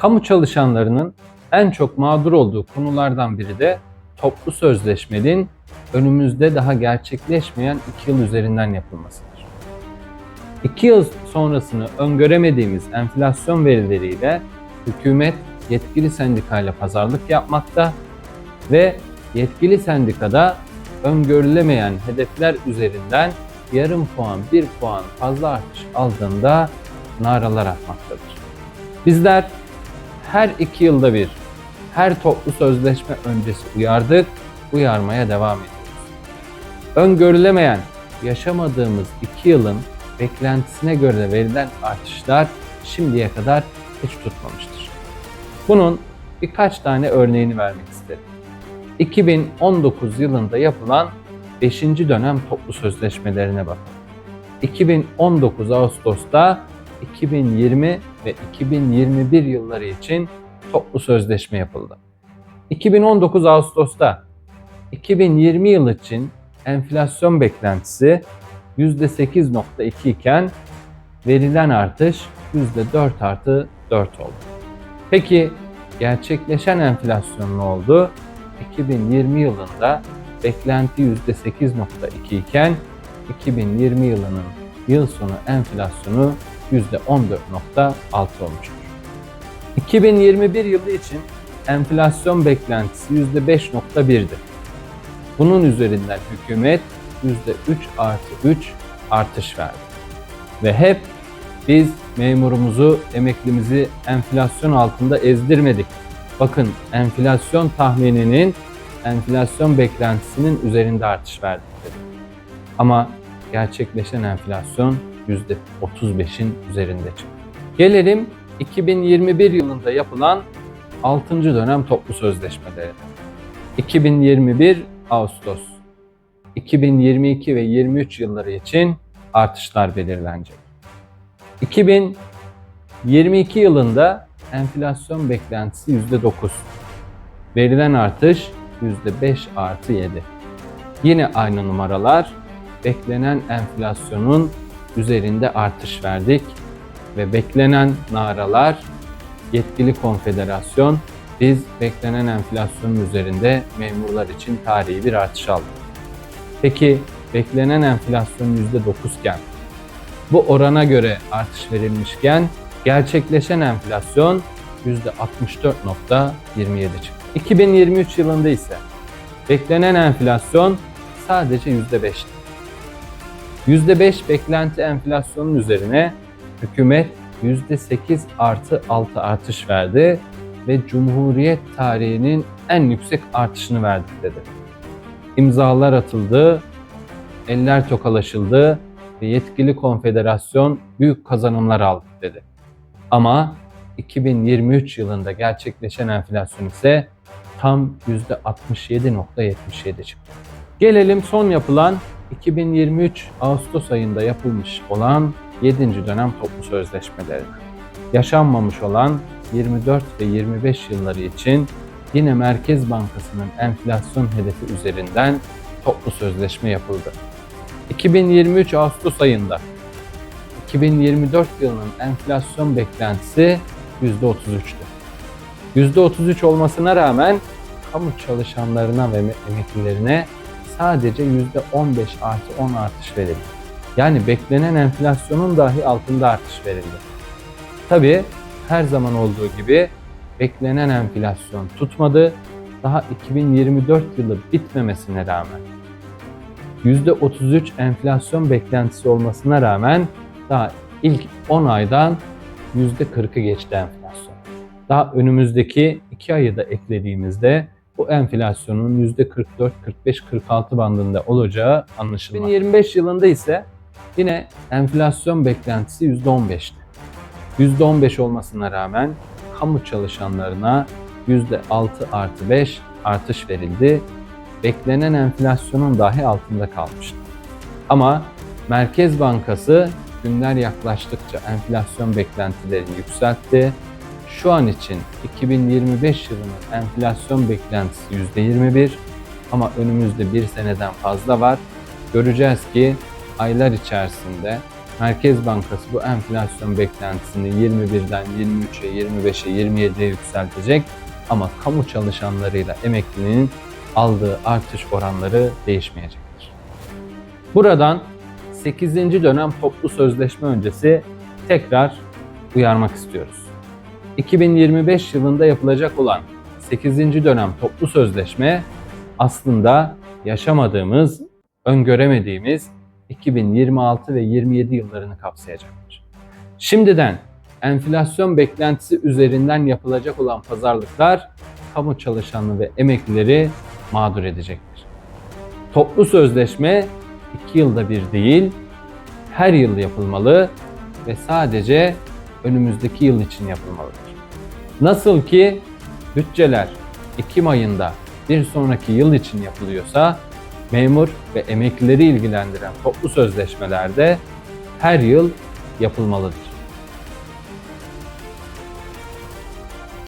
Kamu çalışanlarının en çok mağdur olduğu konulardan biri de toplu sözleşmenin önümüzde daha gerçekleşmeyen 2 yıl üzerinden yapılmasıdır. 2 yıl sonrasını öngöremediğimiz enflasyon verileriyle hükümet yetkili sendikayla pazarlık yapmakta ve yetkili sendikada öngörülemeyen hedefler üzerinden yarım puan, bir puan fazla artış aldığında naralar atmaktadır. Bizler her iki yılda bir, her toplu sözleşme öncesi uyardık, uyarmaya devam ediyoruz. Öngörülemeyen, yaşamadığımız iki yılın beklentisine göre verilen artışlar şimdiye kadar hiç tutmamıştır. Bunun birkaç tane örneğini vermek isterim. 2019 yılında yapılan 5. dönem toplu sözleşmelerine bakın. 2019 Ağustos'ta 2020 ve 2021 yılları için toplu sözleşme yapıldı. 2019 Ağustos'ta 2020 yıl için enflasyon beklentisi %8.2 iken verilen artış %4 artı 4 oldu. Peki gerçekleşen enflasyon ne oldu? 2020 yılında beklenti %8.2 iken 2020 yılının yıl sonu enflasyonu %14.6 olmuştur. 2021 yılı için enflasyon beklentisi %5.1'di. Bunun üzerinden hükümet %3 artı 3 artış verdi. Ve hep biz memurumuzu, emeklimizi enflasyon altında ezdirmedik. Bakın enflasyon tahmininin enflasyon beklentisinin üzerinde artış verdik dedi. Ama gerçekleşen enflasyon %35'in üzerinde çıktı. Gelelim 2021 yılında yapılan 6. dönem toplu sözleşmelerine. 2021 Ağustos 2022 ve 23 yılları için artışlar belirlenecek. 2022 yılında enflasyon beklentisi %9. Verilen artış %5 artı 7. Yine aynı numaralar beklenen enflasyonun üzerinde artış verdik ve beklenen naralar yetkili konfederasyon biz beklenen enflasyonun üzerinde memurlar için tarihi bir artış aldık. Peki beklenen enflasyon %9 iken bu orana göre artış verilmişken gerçekleşen enflasyon %64.27 çıktı. 2023 yılında ise beklenen enflasyon sadece %5'ti. %5 beklenti enflasyonun üzerine hükümet %8 artı 6 artış verdi ve Cumhuriyet tarihinin en yüksek artışını verdik dedi. İmzalar atıldı, eller tokalaşıldı ve yetkili konfederasyon büyük kazanımlar aldı dedi. Ama 2023 yılında gerçekleşen enflasyon ise tam %67.77 çıktı. Gelelim son yapılan 2023 Ağustos ayında yapılmış olan 7. dönem toplu sözleşmelerine. Yaşanmamış olan 24 ve 25 yılları için yine Merkez Bankası'nın enflasyon hedefi üzerinden toplu sözleşme yapıldı. 2023 Ağustos ayında 2024 yılının enflasyon beklentisi %33'tü. %33 olmasına rağmen kamu çalışanlarına ve emeklilerine sadece %15 artı 10 artış verildi. Yani beklenen enflasyonun dahi altında artış verildi. Tabii her zaman olduğu gibi beklenen enflasyon tutmadı. Daha 2024 yılı bitmemesine rağmen %33 enflasyon beklentisi olmasına rağmen daha ilk 10 aydan %40'ı geçti enflasyon. Daha önümüzdeki 2 ayı da eklediğimizde bu enflasyonun %44, 45, 46 bandında olacağı anlaşılmaktadır. 2025 yılında ise yine enflasyon beklentisi %15'ti. %15 olmasına rağmen kamu çalışanlarına %6 artı 5 artış verildi. Beklenen enflasyonun dahi altında kalmıştı. Ama Merkez Bankası günler yaklaştıkça enflasyon beklentilerini yükseltti. Şu an için 2025 yılının enflasyon beklentisi %21 ama önümüzde bir seneden fazla var. Göreceğiz ki aylar içerisinde Merkez Bankası bu enflasyon beklentisini 21'den 23'e, 25'e, 27'ye yükseltecek ama kamu çalışanlarıyla emeklinin aldığı artış oranları değişmeyecektir. Buradan 8. dönem toplu sözleşme öncesi tekrar uyarmak istiyoruz. 2025 yılında yapılacak olan 8. dönem toplu sözleşme aslında yaşamadığımız, öngöremediğimiz 2026 ve 27 yıllarını kapsayacaktır. Şimdiden enflasyon beklentisi üzerinden yapılacak olan pazarlıklar kamu çalışanı ve emeklileri mağdur edecektir. Toplu sözleşme 2 yılda bir değil, her yıl yapılmalı ve sadece önümüzdeki yıl için yapılmalıdır. Nasıl ki bütçeler Ekim ayında bir sonraki yıl için yapılıyorsa, memur ve emeklileri ilgilendiren toplu sözleşmelerde her yıl yapılmalıdır.